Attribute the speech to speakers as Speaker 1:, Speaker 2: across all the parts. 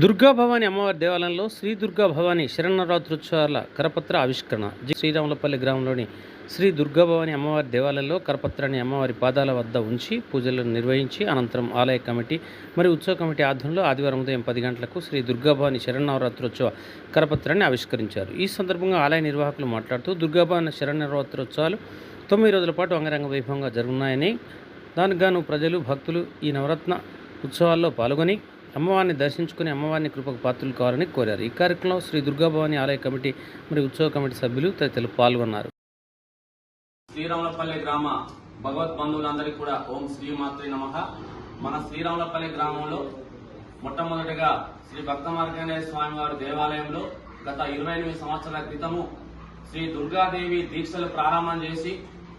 Speaker 1: దుర్గా భవాని అమ్మవారి దేవాలయంలో శ్రీ దుర్గా భవాని శరణరాత్రోత్సవాల కరపత్ర ఆవిష్కరణ. శ్రీరాములపల్లి గ్రామంలోని శ్రీ దుర్గా భవాని అమ్మవారి దేవాలయంలో కరపత్రాన్ని అమ్మవారి పాదాల వద్ద ఉంచి పూజలను నిర్వహించి అనంతరం ఆలయ కమిటీ మరియు ఉత్సవ కమిటీ ఆధ్వర్యంలో ఆదివారం ఉదయం పది గంటలకు శ్రీ దుర్గా భవాని శరణవరాత్రోత్సవ కరపత్రాన్ని ఆవిష్కరించారు. ఈ సందర్భంగా ఆలయ నిర్వాహకులు మాట్లాడుతూ దుర్గా భవాని శరణవరాత్రోత్సవాలు తొమ్మిది రోజుల పాటు అంగరంగ వైభవంగా జరుగున్నాయని దానికి గాను ప్రజలు భక్తులు ఈ నవరత్న ఉత్సవాల్లో పాల్గొని అమ్మవారిని దర్శించుకుని అమ్మవారిని కృపకు పాత్రలు కావాలని కోరారు. ఈ కార్యక్రమంలో శ్రీ దుర్గాభవాని ఆలయ కమిటీ మరియు ఉత్సవ కమిటీ సభ్యులు తదితరులు పాల్గొన్నారు.
Speaker 2: శ్రీరాములపల్లి గ్రామ భగవత్ బంధువులందరికీ కూడా ఓం శ్రీమాత్రి నమ. మన శ్రీరాములపల్లి గ్రామంలో మొట్టమొదటిగా శ్రీ భక్త మార్కండేయ స్వామి వారి దేవాలయంలో గత ఇరవై ఎనిమిది సంవత్సరాల క్రితము శ్రీ దుర్గాదేవి దీక్షలు ప్రారంభం చేసి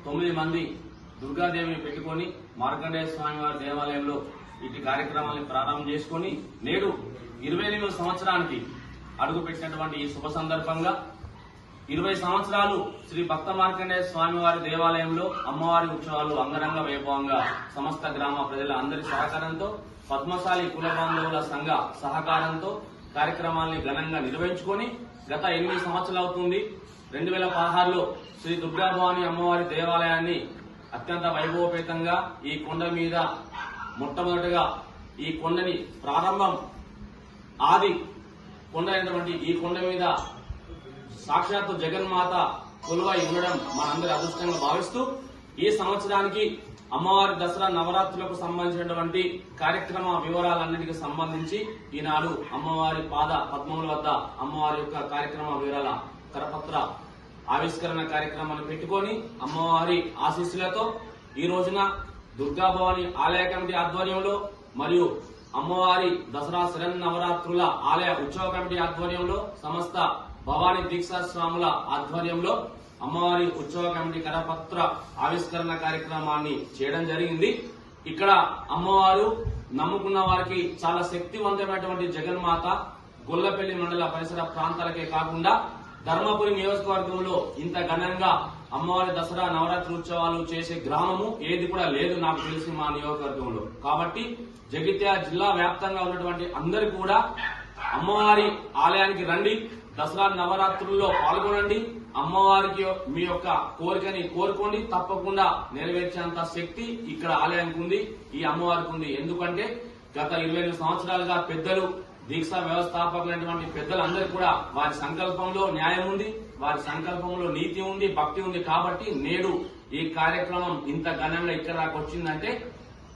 Speaker 2: తొమ్మిది మంది దుర్గాదేవిని పెట్టుకొని మార్కండేయ స్వామి వారి దేవాలయంలో ఇటు కార్యక్రమాన్ని ప్రారంభం చేసుకొని నేడు ఇరవై ఎనిమిది సంవత్సరానికి అడుగుపెట్టినటువంటి ఈ శుభ సందర్భంగా ఇరవై సంవత్సరాలు శ్రీ భక్త మార్కండేయ స్వామివారి దేవాలయంలో అమ్మవారి ఉత్సవాలు అంగరంగ వైభవంగా సమస్త గ్రామ ప్రజల అందరి సహకారంతో పద్మశాలి కుల బాంధవుల సంఘ సహకారంతో కార్యక్రమాల్ని ఘనంగా నిర్వహించుకొని గత ఎనిమిది సంవత్సరాలు అవుతుంది. రెండు వేల పదహారులో శ్రీ దుర్గాభవాని అమ్మవారి దేవాలయాన్ని అత్యంత వైభవపేతంగా ఈ కొండ మీద మొట్టమొదటిగా ఈ కొండని ప్రారంభం ఆది కొండ అయినటువంటి ఈ కొండ మీద సాక్షాత్తు జగన్మాత కొలువై ఉండడం మనందరి అదృష్టంగా భావిస్తూ ఈ సంవత్సరానికి అమ్మవారి దసరా నవరాత్రులకు సంబంధించినటువంటి కార్యక్రమ వివరాలన్నిటికి సంబంధించి ఈనాడు అమ్మవారి పాద పద్మముల వద్ద అమ్మవారి యొక్క కార్యక్రమ వివరాల కరపత్ర ఆవిష్కరణ కార్యక్రమాన్ని పెట్టుకొని అమ్మవారి ఆశీస్సులతో ఈ రోజున దుర్గాభవాని ఆలయ కమిటీ ఆధ్వర్యంలో మరియు అమ్మవారి దసరా శరణ్ నవరాత్రుల ఆలయ ఉత్సవ కమిటీ ఆధ్వర్యంలో సమస్త భవానీ దీక్షాస్వాముల ఆధ్వర్యంలో అమ్మవారి ఉత్సవ కమిటీ కరపత్ర ఆవిష్కరణ కార్యక్రమాన్ని చేయడం జరిగింది. ఇక్కడ అమ్మవారు నమ్ముకున్న వారికి చాలా శక్తివంతమైనటువంటి జగన్మాత గొల్లపల్లి మండల పరిసర ప్రాంతాలకే కాకుండా ధర్మపురి నియోజకవర్గంలో ఇంత ఘనంగా అమ్మవారి దసరా నవరాత్రి ఉత్సవాలు చేసే గ్రామము ఏది కూడా లేదు నాకు తెలిసి మా నియోజకవర్గంలో. కాబట్టి జగిత్యాల జిల్లా వ్యాప్తంగా ఉన్నటువంటి అందరు కూడా అమ్మవారి ఆలయానికి రండి దసరా నవరాత్రుల్లో పాల్గొనండి అమ్మవారికి మీ యొక్క కోరికని కోరుకోండి తప్పకుండా నెరవేర్చేంత శక్తి ఇక్కడ ఆలయానికి ఉంది ఈ అమ్మవారికి ఉంది. ఎందుకంటే గత ఇరవై సంవత్సరాలుగా పెద్దలు దీక్షా వ్యవస్థాపకులైనటువంటి పెద్దలందరూ కూడా వారి సంకల్పంలో న్యాయం ఉంది వారి సంకల్పంలో నీతి ఉంది భక్తి ఉంది కాబట్టి నేడు ఈ కార్యక్రమం ఇంత ఘనంగా ఇక్కడ దాకా వచ్చిందంటే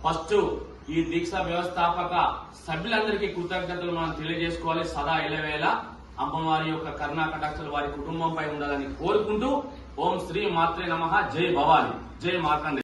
Speaker 2: ఫస్ట్ ఈ దీక్షా వ్యవస్థాపక సభ్యులందరికీ కృతజ్ఞతలు మనం తెలియజేసుకోవాలి సదా ఇలవేళ అమ్మవారి యొక్క కర్ణాకటాక్షలు వారి కుటుంబంపై ఉండాలని కోరుకుంటూ ఓం శ్రీ మాత్రే నమ. జై భవాని. జై మార్కండే